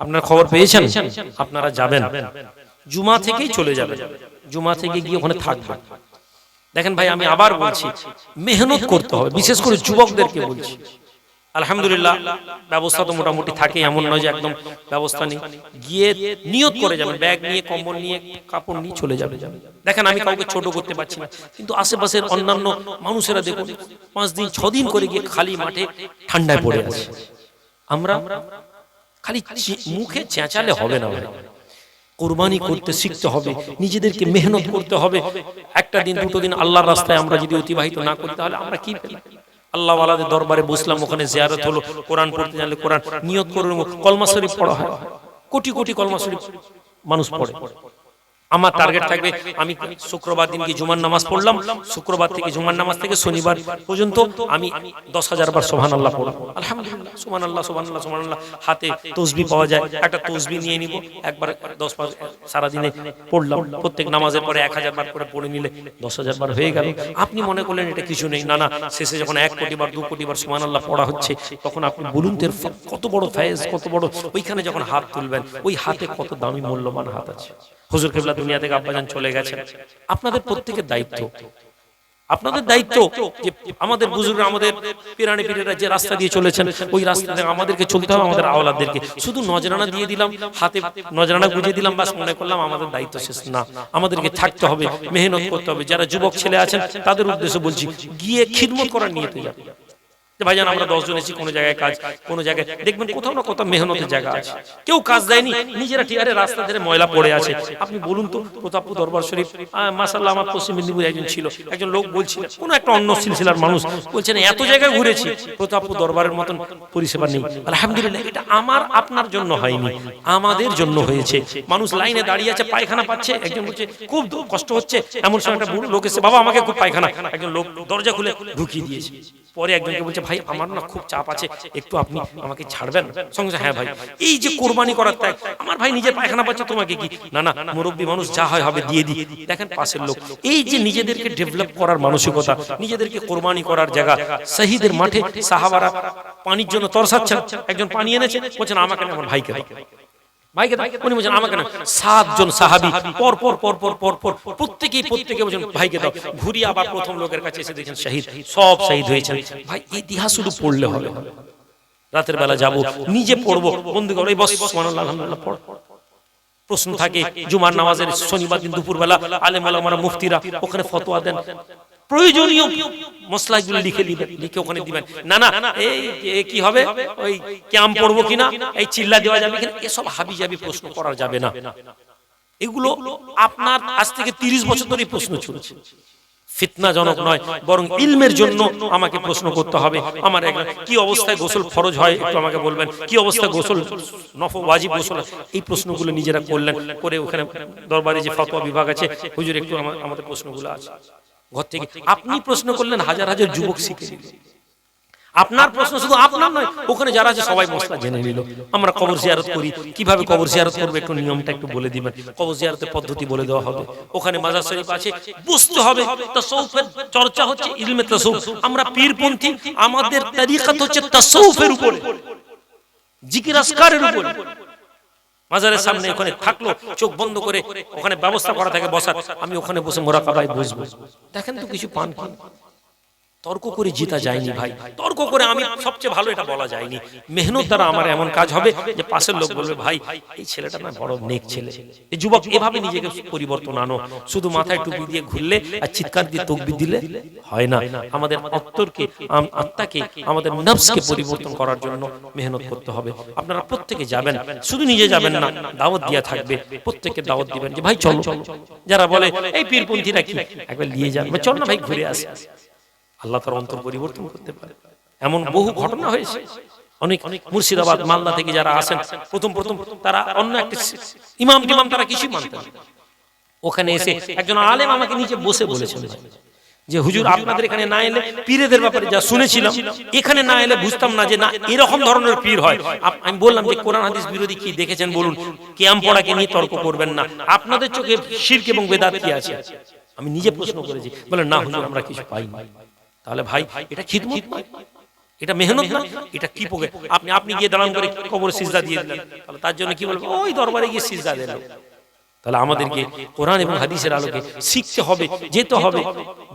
আপনার খবর পেয়েছেন? আপনারা যাবেন। জুমা থেকেই চলে যাবেন। জুমা থেকে গিয়ে ওখানে থাকবেন। দেখেন ভাই আমি আবার বলছি মেহনত করতে হবে। বিশেষ করে যুবকদেরকে বলছি। আলহামদুলিল্লাহ ব্যবস্থা তো মোটামুটি থাকে এমন নয় যে একদম ব্যবস্থা নেই। গিয়ে নিয়ত করে যাবেন। ব্যাগ নিয়ে কম্বল নিয়ে কাপড় নিয়ে চলে যাবে দেখেন আমি কাউকে ছোট করতে পারছি না। কিন্তু আশেপাশের অন্যান্য মানুষেরা দেখুন পাঁচ দিন ছদিন করে গিয়ে খালি মাঠে ঠান্ডায় পড়ে আছে। আমরা খালি মুখে চেঁচালে হবে না কোরবানি করতে শিখতে হবে নিজেদেরকে মেহনত করতে হবে। একটা দিন দুটো দিন আল্লাহর রাস্তায় আমরা যদি অতিবাহিত না করি তাহলে আমরা কি আল্লাহওয়ালাদের আল্লাহ ওয়ালাদের দরবারে বসলাম ওখানে জিয়ারত হলো কোরআন পড়তে জানলে কোরআন নিয়ত করে কলমা শরীফ পড়া হয়। কোটি কোটি কলমা শরীফ মানুষ পড়ে। আমার টার্গেট থাকবে আমি শুক্রবার দিন গিয়ে জুমার নামাজ পড়লাম শুক্রবার থেকে জুমার নামাজ থেকে শনিবার পর্যন্ত আমি দশ হাজার বার সোহান আল্লাহ পড়লাম। আলহামদুলিল্লাহ সোমান আল্লাহ সোমান আল্লাহ সোমান আল্লাহ হাতে তসবি পাওয়া যায় একটা তসবি নিয়ে নিব একবার দশ পাঁচ সারাদিনে পড়লাম। প্রত্যেক নামাজের পরে এক হাজার বার করে পড়ে নিলে দশ হাজার বার হয়ে গেল। আপনি মনে করলেন এটা কিছু নেই। না না শেষে যখন এক কোটি বার দু কোটি বার সোমান আল্লাহ পড়া হচ্ছে তখন আপনি বলুন কত বড় ফায়েজ কত বড় ওইখানে যখন হাত তুলবেন ওই হাতে কত দামি মূল্যবান হাত আছে হুজুর কেবলা দুনিয়া থেকে আব্বাজান চলে গেছেন। আপনাদের প্রত্যেকের দায়িত্ব। আপনাদের দায়িত্ব যে আমাদের বুজুর্গ, আমাদের পিরানি পীরেরা যে রাস্তা দিয়ে চলেছেন, ওই রাস্তাতে আমাদেরকে চলতে হবে, আমাদের আওলাদদেরকে। শুধু নজরানা দিয়ে দিলাম, হাতে নজরানা বুঝিয়ে দিলাম, বাস মনে করলাম আমাদের দায়িত্ব শেষ না। আমাদেরকে থাকতে হবে, মেহনত করতে হবে। যারা যুবক ছেলে আছেন, তাদের উদ্দেশ্যে বলছি, গিয়ে খিদমত করার নিয়তে যাবে যে ভাইজান আমরা দশজন এসেছি কোনো জায়গায় কাজ কোনো জায়গায় দেখবেন কোথাও না কোথাও মেহনতের জায়গা আছে। কেউ কাজ দেয়নি নিজেরা রাস্তা ধরে ময়লা পড়ে আছে। আপনি বলুন তো প্রতাপপুর দরবার শরীফ মাসাল্লাহ আমার পশ্চিম মেদিনীপুর একজন ছিল একজন লোক বলছিলেন কোনো একটা অন্য সিলসিলার মানুষ বলছেন এত জায়গায় ঘুরেছি প্রতাপপুর দরবারের মতন পরিষেবা নেই। আলহামদুলিল্লাহ এটা আমার আপনার জন্য হয়নি আমাদের জন্য হয়েছে। মানুষ লাইনে দাঁড়িয়ে আছে পায়খানা পাচ্ছে একজন বলছে খুব কষ্ট হচ্ছে এমন সময় একটা লোক এসে বাবা আমাকে খুব পায়খানা। একজন লোক দরজা খুলে ঢুকিয়ে দিয়েছে। পরে একজনকে বলছে, ভাই, আমার না খুব চাপ আছে, একটু আপনি আমাকে ছাড়বেন। সঙ্গে হ্যাঁ ভাই, এই যে কোরবানি করার ত্যাগ, আমার ভাই নিজের পায়খানা পাচ্ছে, তোমাকে কি? না না, মুরব্বী মানুষ যা হয় হবে দিয়ে দিই। দেখেন পাশের লোক, এই যে নিজেদেরকে ডেভেলপ করার মানসিকতা, নিজেদেরকে কোরবানি করার জায়গা, শহীদের মাঠে সাহাবারা পানির জন্য তরসাচ্ছেন, একজন পানি এনেছে বলছেন আমাকে আমার ভাইকে ইতিহাস শুধু পড়লে হবে রাতের বেলা যাব, নিজে পড়ব। বন্ধু প্রশ্ন থাকে, জুমার নামাজের শনিবার দিন দুপুরবেলা, আলেম আলামারা মুফতিরা, ওখানে ফতোয়া দেন। প্রয়োজনীয় মশলাগুলো লিখে দিবেন, লিখে ওখানে দিবেন। না না, এই কি হবে? ওই পড়ব কিনা? এই চিল্লা দেওয়া যাবে কিনা? এসব হাবি প্রশ্ন করা যাবে না। এগুলো আপনার আজ থেকে তিরিশ বছর ধরে প্রশ্ন চলছে। ফিতনাজনক নয়, বরং ইলমের জন্য আমাকে প্রশ্ন করতে হবে। আমার কি অবস্থায় গোসল ফরজ হয়? একটু আমাকে বলবেন। কি অবস্থায় গোসল? নফ ওয়াজিব গোসল? এই প্রশ্নগুলো নিজেরা করলেন। করে ওখানে দরবারে যে ফতোয়া বিভাগ আছে, হুজুর একটু আমাদের প্রশ্নগুলো আছে। ঘর থেকে আপনি প্রশ্ন করলেন হাজার হাজার যুবক শিখে আপনার প্রশ্ন শুধু আপনার নয় ওখানে যারা আছে সবাই মশলা জেনে নিল। আমরা কবর জিয়ারত করি। কীভাবে কবর জিয়ারত করবে একটু নিয়মটা একটু বলে দিবেন। কবর জিয়ারতের পদ্ধতি বলে দেওয়া হবে। ওখানে মাজার শরীফ আছে বুঝতে হবে তাসাউফের চর্চা হচ্ছে ইলমে তাসাউফ আমরা পীরপন্থী আমাদের তরিকাত হচ্ছে তাসাউফের উপরে। জিকির আসকারের উপরে। মাজারের সামনে ওখানে থাকল চোখ বন্ধ করে ওখানে ব্যবস্থা করা থাকে বসার। আমি ওখানে বসে মোরাকাবায় বসবো। দেখেন তো কিছু পান কি? তর্ক করে জিতা যায়নি ভাই। তর্ক করে আমি সবচেয়ে ভালো এটা বলা যায়নি। মেহনত দ্বারা আমার এমন কাজ হবে যে পাশের লোক বলবে, ভাই, এই ছেলেটা না বড় নেক ছেলে। এই যুবক এভাবে নিজেকে পরিবর্তন আনো। শুধু মাথায় টুপি দিয়ে ঘুরলে আর চিৎকার দিয়ে তকবি দিলে হয় না। আমাদের অন্তরকে আত্মাকে, আমাদের নফসকে পরিবর্তন করার জন্য মেহনত করতে হবে। আপনারা প্রত্যেকে যাবেন। শুধু নিজে যাবেন না, দাওয়াত দিয়া থাকবে। প্রত্যেককে দাওয়াত দিবেন যে, ভাই, চলো। যারা বলে, এই পীরপন্থীরা কি? একবার নিয়ে যান। চল না ভাই, ঘুরে আসি। আল্লাহ তার অন্তর পরিবর্তন করতে পারে। এমন বহু ঘটনা হয়েছে। অনেক অনেক মুর্শিদাবাদ মালদা থেকে যারা আসেন প্রথম প্রথম তারা অন্য একটা ইমাম টিমাম তারা কিছুই মানতেন ওখানে এসে একজন আলেম আমাকে নিচে বসে বলেছেন যে হুজুর আপনাদের এখানে না এলে পীরেদের ব্যাপারে যা শুনেছিলাম এখানে না এলে বুঝতাম না যে না এরকম ধরনের পীর হয়। আমি বললাম যে কোরআন হাদিস বিরোধী কি দেখেছেন? বলুন। কেয়াম পড়াকে নিয়ে তর্ক করবেন না? আপনাদের চোখে শিরক এবং বেদাত কি আছে? আমি নিজে প্রশ্ন করেছি। বলে না হুজুর আমরা কিছু পাই না। তাহলে ভাই এটা খিদমত নয়। এটা মেহনত না। এটা কি পোকে? আপনি আপনি গিয়ে দাঁড়ান করে কবর সিজদা দিয়ে দিলেন। তাহলে তার জন্য কি বলব? ওই দরবারে গিয়ে সিজদা দিল তাহলে আমাদেরকে কোরআন এবং হাদিসের আলোকে শিখতে হবে, যেতে হবে।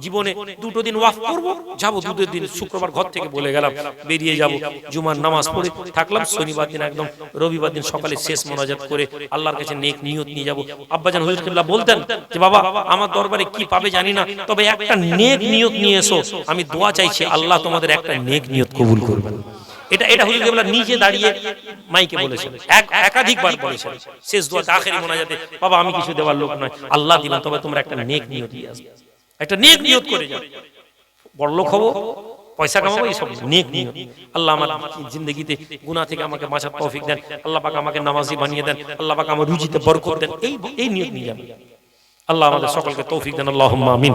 জীবনে দুটো দিন ওয়াফ করব, যাব দুটো দিন শুক্রবার ঘর থেকে বলে গেলাম, বেরিয়ে যাব। জুমার নামাজ পড়ে থাকলাম, শনিবার দিন একদম, রবিবার দিন সকালে শেষ মোনাজাত করে আল্লাহর কাছে নেক নিয়ত নিয়ে যাব। আব্বাজান হুজুর কিবলা বলতেন যে, বাবা, আমার দরবারে কি পাবে জানি না, তবে একটা নেক নিয়ত নিয়ে এসো। আমি দোয়া চাইছি আল্লাহ তোমাদের একটা নেক নিয়ত কবুল করবেন এটা এটা হুজুর কেবলা নিজে দাঁড়িয়ে মাইকে বলেছেন। এক একাধিকবার বলেছেন। শেষ দোয়াতে আখেরি মোনাজাতে বাবা আমি কিছু দেওয়ার লোক নয়। আল্লাহ দিলাম তবে তোমরা একটা নেক নিয়ত দিয়ে আসবে। একটা নেক নিয়ত করে যাও। বড় লোক হব পয়সা কামাবো এইসব নেক নিয়ত। আল্লাহ আমার জিন্দগিতে গুনাহ থেকে আমাকে বাঁচার তৌফিক দেন। আল্লাহ পাক আমাকে নামাজি বানিয়ে দেন। আল্লাহ পাক আমার রুজিতে বরকত দেন। এই এই নিয়ত নিয়ে যাবেন আল্লাহ আমাদের সকলকে তৌফিক দেন। আল্লাহুম্মা আমিন।